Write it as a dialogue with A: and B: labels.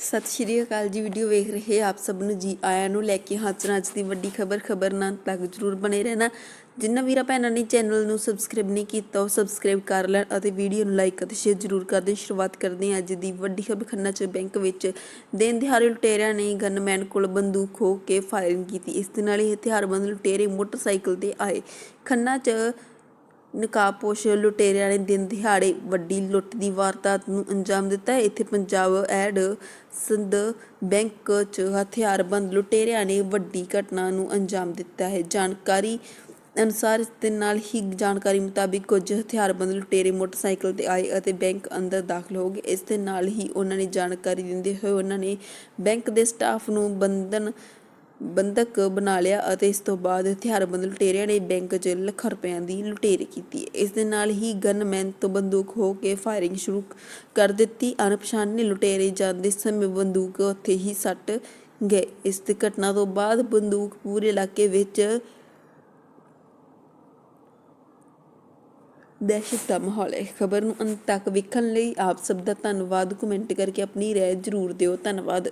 A: ਸਤਿ ਸ਼੍ਰੀ ਅਕਾਲ ਜੀ ਵੀਡੀਓ ਵੇਖ ਰਹੇ ਆਪ ਸਭ ਨੂੰ ਜੀ ਆਇਆਂ ਨੂੰ ਲੈ ਕੇ ਹਾਜ਼ਰ ਅੱਜ ਦੀ ਵੱਡੀ ਖਬਰ ਖਬਰ ਨਾਲ ਤੱਕ ਜਰੂਰ ਬਣੇ ਰਹਿਣਾ। ਜਿੰਨਾ ਵੀਰਾ ਭੈਣਾਂ ਨੇ ਚੈਨਲ ਨੂੰ ਸਬਸਕ੍ਰਾਈਬ ਨਹੀਂ ਕੀਤਾ, ਉਹ ਸਬਸਕ੍ਰਾਈਬ ਕਰ ਲੈਣ ਅਤੇ ਵੀਡੀਓ ਨੂੰ ਲਾਈਕ ਅਤੇ ਸ਼ੇਅਰ ਜਰੂਰ ਕਰ ਦੇਣ। ਸ਼ੁਰੂਆਤ ਕਰਦੇ ਹਾਂ ਅੱਜ ਦੀ ਵੱਡੀ ਖਬਰ ਖੰਨਾ ਚ ਬੈਂਕ ਵਿੱਚ। ਦਿਨ ਦਿਹਾੜੇ ਲੁਟੇਰਿਆਂ ਨੇ ਗਨਮੈਨ ਕੋਲ ਬੰਦੂਕ ਖੋ ਕੇ ਫਾਇਰਿੰਗ ਕੀਤੀ। ਇਸ ਦੇ ਨਾਲ ਹੀ ਹਥਿਆਰਬੰਦ ਲੁਟੇਰੇ ਮੋਟਰਸਾਈਕਲ ਤੇ ਆਏ। ਖੰਨਾ ਚ ਨਕਾਬਪੋਸ਼ ਲੁਟੇਰਿਆਂ ਨੇ ਦਿਨ ਦਿਹਾੜੇ ਵੱਡੀ ਲੁੱਟ ਦੀ ਵਾਰਦਾਤ ਨੂੰ ਅੰਜਾਮ ਦਿੱਤਾ ਹੈ। ਇੱਥੇ ਪੰਜਾਬ ਐਡ ਸਿੰਧ ਬੈਂਕ 'ਚ ਹਥਿਆਰਬੰਦ ਲੁਟੇਰਿਆਂ ਨੇ ਵੱਡੀ ਘਟਨਾ ਨੂੰ ਅੰਜਾਮ ਦਿੱਤਾ ਹੈ। ਜਾਣਕਾਰੀ ਅਨੁਸਾਰ ਇਸ ਦੇ ਨਾਲ ਹੀ ਜਾਣਕਾਰੀ ਮੁਤਾਬਿਕ ਕੁਝ ਹਥਿਆਰਬੰਦ ਲੁਟੇਰੇ ਮੋਟਰਸਾਈਕਲ ਤੇ ਆਏ ਅਤੇ ਬੈਂਕ ਅੰਦਰ ਦਾਖਲ ਹੋ ਗਏ। ਇਸ ਦੇ ਨਾਲ ਹੀ ਉਹਨਾਂ ਨੇ ਜਾਣਕਾਰੀ ਦਿੰਦੇ ਹੋਏ ਉਹਨਾਂ ਨੇ ਬੈਂਕ ਦੇ ਸਟਾਫ ਨੂੰ ਬੰਧਨ ਬੰਧਕ ਬਣਾ ਲਿਆ ਅਤੇ ਇਸ ਤੋਂ ਬਾਅਦ ਹਥਿਆਰਬੰਦ ਲੁਟੇਰਿਆਂ ਨੇ ਬੈਂਕ 'ਚ ਲੱਖਾਂ ਰੁਪਈਆਂ ਦੀ ਲੁਟੇਰੀ ਕੀਤੀ। ਇਸ ਦੇ ਨਾਲ ਹੀ ਗਨਮੈਨ ਤੋਂ ਬੰਦੂਕ ਹੋ ਕੇ ਫਾਇਰਿੰਗ ਸ਼ੁਰੂ ਕਰ ਦਿੱਤੀ। ਅਣਪਛਾਤੇ ਲੁਟੇਰੇ ਜਾਂਦੇ ਸਮੇਂ ਬੰਦੂਕ ਉੱਥੇ ਹੀ ਸੱਟ ਗਏ। ਇਸ ਦੀ ਘਟਨਾ ਤੋਂ ਬਾਅਦ ਬੰਦੂਕ ਪੂਰੇ ਇਲਾਕੇ ਵਿੱਚ ਦਹਿਸ਼ਤ ਦਾ ਮਾਹੌਲ ਹੈ। ਖਬਰ ਨੂੰ ਅੰਤ ਤੱਕ ਵੇਖਣ ਲਈ ਆਪ ਸਭ ਦਾ ਧੰਨਵਾਦ। ਕਮੈਂਟ ਕਰਕੇ ਆਪਣੀ ਰਾਏ ਜ਼ਰੂਰ ਦਿਓ। ਧੰਨਵਾਦ।